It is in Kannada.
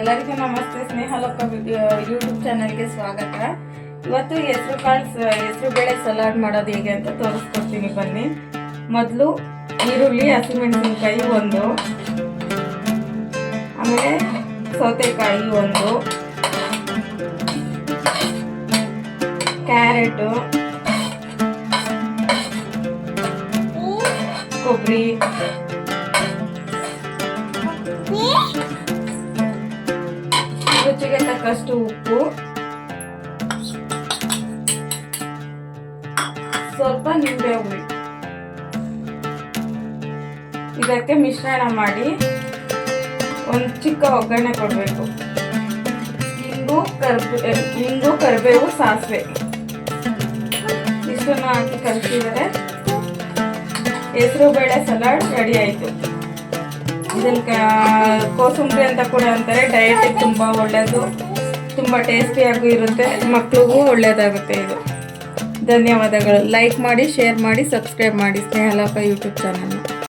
ಎಲ್ಲರಿಗೂ ನಮಸ್ತೆ. ಸ್ನೇಹಲೋಕ ಯೂಟ್ಯೂಬ್ ಚಾನಲ್ಗೆ ಸ್ವಾಗತ. ಇವತ್ತು ಹೆಸರು ಕಾಳು ಹೆಸರು ಬೇಳೆ ಸಲಾಡ್ ಮಾಡೋದು ಹೇಗೆ ಅಂತ ತೋರಿಸ್ಕೊಡ್ತೀನಿ ಬನ್ನಿ. ಮೊದಲು ಈರುಳ್ಳಿ, ಹಸಿಮೆಣಸಿನ್ಕಾಯಿ ಒಂದು. ಆಮೇಲೆ ಸೌತೆಕಾಯಿ ಒಂದು. ಕ್ಯಾರೆಟು. ಕೊಬ್ಬರಿ. ರುಚಿಗೆ ತಕ್ಕಷ್ಟು ಉಪ್ಪು. ಸ್ವಲ್ಪ ನಿಂಬೆ ಹುಳಿ. ಇದಕ್ಕೆ ಮಿಶ್ರಣ ಮಾಡಿ ಒಂದು ಚಿಕ್ಕ ಒಗ್ಗರಣೆ ಕೊಡಬೇಕು. ಇಂಗು ಕರ್ಬೇ ಇಂಗು ಕರಿಬೇವು ಸಾಸಿವೆ. ಇಷ್ಟನ್ನು ಹಾಕಿ ಕಲಿಸಿದರೆ ಹೆಸರು ಬೇಳೆ ಸಲಾಡ್ ರೆಡಿ ಆಯಿತು. ಇದನ್ನ ಕ- ಕೋಸಂಬರಿ ಅಂತ ಕೂಡ ಅಂತಾರೆ. ಡಯಟಿಗೆ ತುಂಬ ಒಳ್ಳೆಯದು ತುಂಬ ಟೇಸ್ಟಿಯಾಗೂ ಇರುತ್ತೆ. ಮಕ್ಳಿಗೂ ಒಳ್ಳೆಯದಾಗುತ್ತೆ ಇದು. ಧನ್ಯವಾದಗಳು. ಲೈಕ್ ಮಾಡಿ ಶೇರ್ ಮಾಡಿ ಸಬ್ಸ್ಕ್ರೈಬ್ ಮಾಡಿ ಸ್ನೇಹಲಾಪ ಯೂಟ್ಯೂಬ್ ಚಾನಲ್ನ